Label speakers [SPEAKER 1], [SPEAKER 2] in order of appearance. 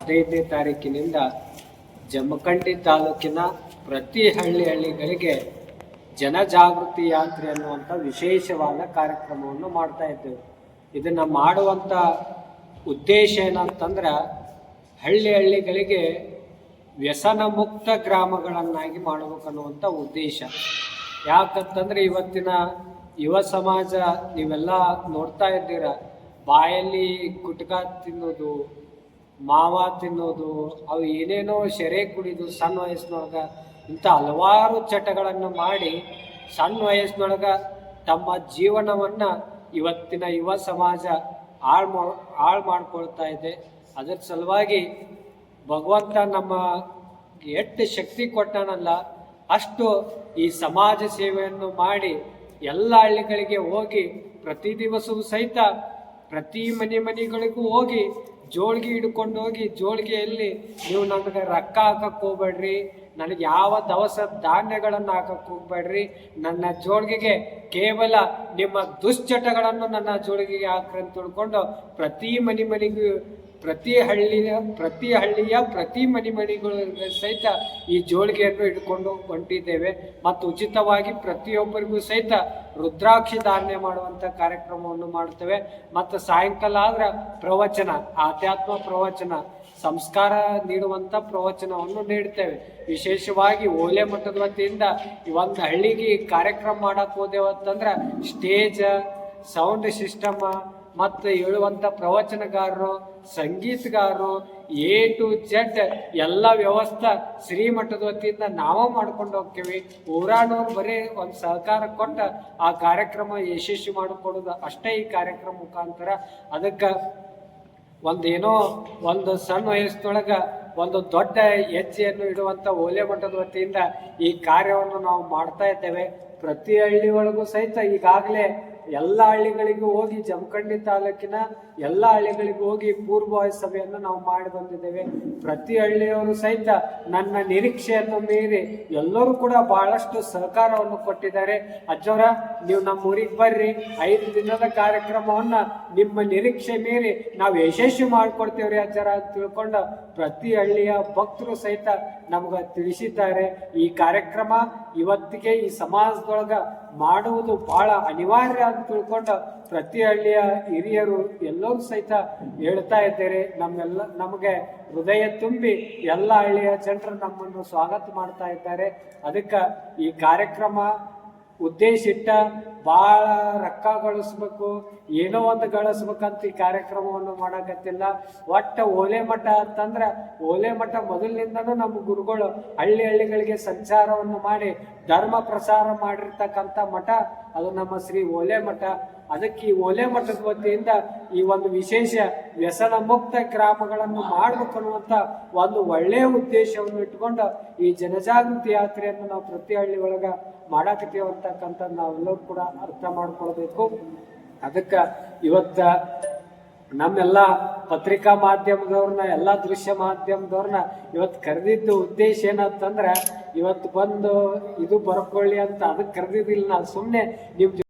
[SPEAKER 1] ಹದಿನೈದನೇ ತಾರೀಕಿನಿಂದ ಜಮಖಂಡಿ ತಾಲೂಕಿನ ಪ್ರತಿ ಹಳ್ಳಿ ಹಳ್ಳಿಗಳಿಗೆ ಜನಜಾಗೃತಿ ಯಾತ್ರೆ ಅನ್ನುವಂಥ ವಿಶೇಷವಾದ ಕಾರ್ಯಕ್ರಮವನ್ನು ಮಾಡ್ತಾ ಇದ್ದೇವೆ. ಇದನ್ನು ಮಾಡುವಂಥ ಉದ್ದೇಶ ಏನಂತಂದ್ರೆ ಹಳ್ಳಿ ಹಳ್ಳಿಗಳಿಗೆ ವ್ಯಸನ ಮುಕ್ತ ಗ್ರಾಮಗಳನ್ನಾಗಿ ಮಾಡಬೇಕನ್ನುವಂಥ ಉದ್ದೇಶ. ಯಾಕಂತಂದ್ರೆ ಇವತ್ತಿನ ಯುವ ಸಮಾಜ ನೀವೆಲ್ಲ ನೋಡ್ತಾ ಇದ್ದೀರ, ಬಾಯಲ್ಲಿ ಗುಟ್ಕಾ ತಿನ್ನೋದು ಮಾವ ತಿನ್ನೋದು, ಅವು ಏನೇನೋ ಸೆರೆ ಕುಡಿದು ಸಣ್ಣ ವಯಸ್ಸಿನೊಳಗೆ ಇಂಥ ಹಲವಾರು ಚಟಗಳನ್ನು ಮಾಡಿ ಸಣ್ಣ ವಯಸ್ಸಿನೊಳಗೆ ತಮ್ಮ ಜೀವನವನ್ನು ಇವತ್ತಿನ ಯುವ ಸಮಾಜ ಹಾಳು ಮಾ, ಹಾಳು ಮಾಡ್ಕೊಳ್ತಾ ಇದೆ. ಅದರ ಸಲುವಾಗಿ ಭಗವಂತ ನಮ್ಮ ಎಷ್ಟು ಶಕ್ತಿ ಕೊಟ್ಟಾನಲ್ಲ, ಅಷ್ಟು ಈ ಸಮಾಜ ಸೇವೆಯನ್ನು ಮಾಡಿ ಎಲ್ಲ ಹಳ್ಳಿಗಳಿಗೆ ಹೋಗಿ ಪ್ರತಿ ದಿವಸವೂ ಸಹಿತ ಪ್ರತಿ ಮನೆ ಮನೆಗಳಿಗೂ ಹೋಗಿ ಜೋಳಿಗೆ ಹಿಡ್ಕೊಂಡು ಹೋಗಿ ಜೋಳಿಗೆಯಲ್ಲಿ ನೀವು ನನಗೆ ರೊಕ್ಕ ಹಾಕಕ್ಕೆ ಹೋಗ್ಬೇಡ್ರಿ. ನನಗೆ ಯಾವ ದವಸ ಧಾನ್ಯಗಳನ್ನು ಹಾಕಕ್ಕೆ ಹೋಗ್ಬೇಡ್ರಿ. ನನ್ನ ಜೋಳಿಗೆಗೆ ಕೇವಲ ನಿಮ್ಮ ದುಶ್ಚಟಗಳನ್ನು ನನ್ನ ಜೋಳಿಗೆಗೆ ಹಾಕ್ರಿ ಅಂತ ತಿಳ್ಕೊಂಡು ಪ್ರತಿ ಮನೆ ಮನೆಗೂ ಪ್ರತಿ ಹಳ್ಳಿಯ ಪ್ರತಿ ಹಳ್ಳಿಯ, ಪ್ರತಿ ಮನೆ ಮನೆಗಳ ಸಹಿತ ಈ ಜೋಳಿಗೆಯನ್ನು ಇಟ್ಕೊಂಡು ಹೊಂಟಿದ್ದೇವೆ. ಮತ್ತು ಉಚಿತವಾಗಿ ಪ್ರತಿಯೊಬ್ಬರಿಗೂ ಸಹಿತ ರುದ್ರಾಕ್ಷಿ ಧಾರಣೆ ಮಾಡುವಂಥ ಕಾರ್ಯಕ್ರಮವನ್ನು ಮಾಡ್ತೇವೆ ಮತ್ತು ಸಾಯಂಕಾಲ ಆದ್ರೆ ಪ್ರವಚನ, ಆಧ್ಯಾತ್ಮ ಪ್ರವಚನ, ಸಂಸ್ಕಾರ ನೀಡುವಂಥ ಪ್ರವಚನವನ್ನು ನೀಡ್ತೇವೆ ವಿಶೇಷವಾಗಿ ಓಲೆ ಮಠದ ವತಿಯಿಂದ ಈ ಒಂದು ಹಳ್ಳಿಗೆ ಕಾರ್ಯಕ್ರಮ ಮಾಡಕ್ಕೆ ಅಂತಂದ್ರೆ ಸ್ಟೇಜ್, ಸೌಂಡ್ ಸಿಸ್ಟಮ್ ಮತ್ತು ಹೇಳುವಂಥ ಪ್ರವಚನಗಾರರು, ಸಂಗೀತಗಾರರು ಎ ಟು ಜೆಡ್ ಎಲ್ಲ ವ್ಯವಸ್ಥೆ ಶ್ರೀಮಠದ ವತಿಯಿಂದ ನಾವೇ ಮಾಡ್ಕೊಂಡು ಹೋಗ್ತೀವಿ. ಊರಾಡೋರು ಬರೀ ಒಂದು ಸಹಕಾರ ಕೊಟ್ಟು ಆ ಕಾರ್ಯಕ್ರಮ ಯಶಸ್ವಿ ಮಾಡಿಕೊಡೋದು ಅಷ್ಟೇ ಈ ಕಾರ್ಯಕ್ರಮ ಮುಖಾಂತರ. ಅದಕ್ಕೆ ಒಂದೇನೋ ಒಂದು ಸಣ್ಣ ವಯಸ್ಸಿನೊಳಗೆ ಒಂದು ದೊಡ್ಡ ಹೆಜ್ಜೆಯನ್ನು ಇಡುವಂಥ ಓಲೆ ಮಠದ ವತಿಯಿಂದ ಈ ಕಾರ್ಯವನ್ನು ನಾವು ಮಾಡ್ತಾ ಇದ್ದೇವೆ. ಪ್ರತಿ ಹಳ್ಳಿ ಒಳಗೂ ಸಹಿತ ಈಗಾಗಲೇ ಎಲ್ಲ ಹಳ್ಳಿಗಳಿಗೂ ಹೋಗಿ ಜಮಖಂಡಿ ತಾಲೂಕಿನ ಎಲ್ಲ ಹಳ್ಳಿಗಳಿಗೂ ಹೋಗಿ ಪೂರ್ವಭಾವಿ ಸಭೆಯನ್ನು ನಾವು ಮಾಡಿ ಬಂದಿದ್ದೇವೆ. ಪ್ರತಿ ಹಳ್ಳಿಯವರು ಸಹಿತ ನನ್ನ ನಿರೀಕ್ಷೆಯನ್ನು ಮೀರಿ ಎಲ್ಲರೂ ಕೂಡ ಬಹಳಷ್ಟು ಸಹಕಾರವನ್ನು ಕೊಟ್ಟಿದ್ದಾರೆ. ಅಜ್ಜವರ, ನೀವು ನಮ್ಮ ಊರಿಗೆ ಬರ್ರಿ. ಐದು ದಿನದ ಕಾರ್ಯಕ್ರಮವನ್ನ ನಿಮ್ಮ ನಿರೀಕ್ಷೆ ಮೀರಿ ನಾವು ಯಶಸ್ವಿ ಮಾಡಿಕೊಡ್ತೇವ್ರಿ ಅಜ್ಜರ ಅಂತ ತಿಳ್ಕೊಂಡು ಪ್ರತಿ ಹಳ್ಳಿಯ ಭಕ್ತರು ಸಹಿತ ನಮ್ಗೆ ತಿಳಿಸಿದ್ದಾರೆ. ಈ ಕಾರ್ಯಕ್ರಮ ಇವತ್ತಿಗೆ ಈ ಸಮಾಜದೊಳಗ ಮಾಡುವುದು ಬಹಳ ಅನಿವಾರ್ಯ ಅಂತ ತಿಳ್ಕೊಂಡು ಪ್ರತಿ ಹಳ್ಳಿಯ ಹಿರಿಯರು ಎಲ್ಲರೂ ಸಹಿತ ಹೇಳ್ತಾ ಇದ್ದಾರೆ. ನಮ್ಮೆಲ್ಲ, ನಮಗೆ ಹೃದಯ ತುಂಬಿ ಎಲ್ಲ ಹಳ್ಳಿಯ ಜನರು ನಮ್ಮನ್ನು ಸ್ವಾಗತ ಮಾಡ್ತಾ ಇದ್ದಾರೆ. ಅದಕ್ಕೆ ಈ ಕಾರ್ಯಕ್ರಮ ಉದ್ದೇಶ ಇಟ್ಟ ಭಾಳ ರೊಕ್ಕ ಗಳಿಸ್ಬೇಕು, ಏನೋ ಒಂದು ಗಳಿಸ್ಬೇಕಂತ ಈ ಕಾರ್ಯಕ್ರಮವನ್ನು ಮಾಡಕತ್ತಿಲ್ಲ. ಒಟ್ಟು ಓಲೆ ಮಠ ಅಂತಂದ್ರೆ, ಓಲೆ ಮಠ ಮೊದಲಿನಿಂದನೂ ನಮ್ಮ ಗುರುಗಳು ಹಳ್ಳಿ ಹಳ್ಳಿಗಳಿಗೆ ಸಂಚಾರವನ್ನು ಮಾಡಿ ಧರ್ಮ ಪ್ರಸಾರ ಮಾಡಿರ್ತಕ್ಕಂಥ ಮಠ, ಅದು ನಮ್ಮ ಶ್ರೀ ಓಲೆ ಮಠ. ಅದಕ್ಕೆ ಈ ಓಲೆ ಮಠದ ವತಿಯಿಂದ ಈ ಒಂದು ವಿಶೇಷ ವ್ಯಸನ ಮುಕ್ತ ಗ್ರಾಮಗಳನ್ನು ಮಾಡ್ಬೇಕು ಅನ್ನುವಂಥ ಒಂದು ಒಳ್ಳೆಯ ಉದ್ದೇಶವನ್ನು ಇಟ್ಕೊಂಡು ಈ ಜನಜಾಗೃತಿ ಯಾತ್ರೆಯನ್ನು ನಾವು ಪ್ರತಿ ಹಳ್ಳಿ ಒಳಗೆ ಮಾಡಾಕತ್ತೀವಿ ನಾವೆಲ್ಲರೂ ಕೂಡ ಅರ್ಥ ಮಾಡ್ಕೊಳ್ಬೇಕು. ಅದಕ್ಕೆ ಇವತ್ತ ನಮ್ಮೆಲ್ಲ ಪತ್ರಿಕಾ ಮಾಧ್ಯಮದವ್ರನ್ನ, ಎಲ್ಲ ದೃಶ್ಯ ಮಾಧ್ಯಮದವ್ರನ್ನ ಇವತ್ತು ಕರೆದಿದ್ದು ಉದ್ದೇಶ ಏನಂತಂದ್ರೆ ಇವತ್ತು ಬಂದು ಇದು ಬರ್ಕೊಳ್ಳಿ ಅಂತ ಅದಕ್ಕೆ ಕರೆದಿದ್ದಿಲ್ಲ. ನಾನು ಸುಮ್ಮನೆ ನೀವು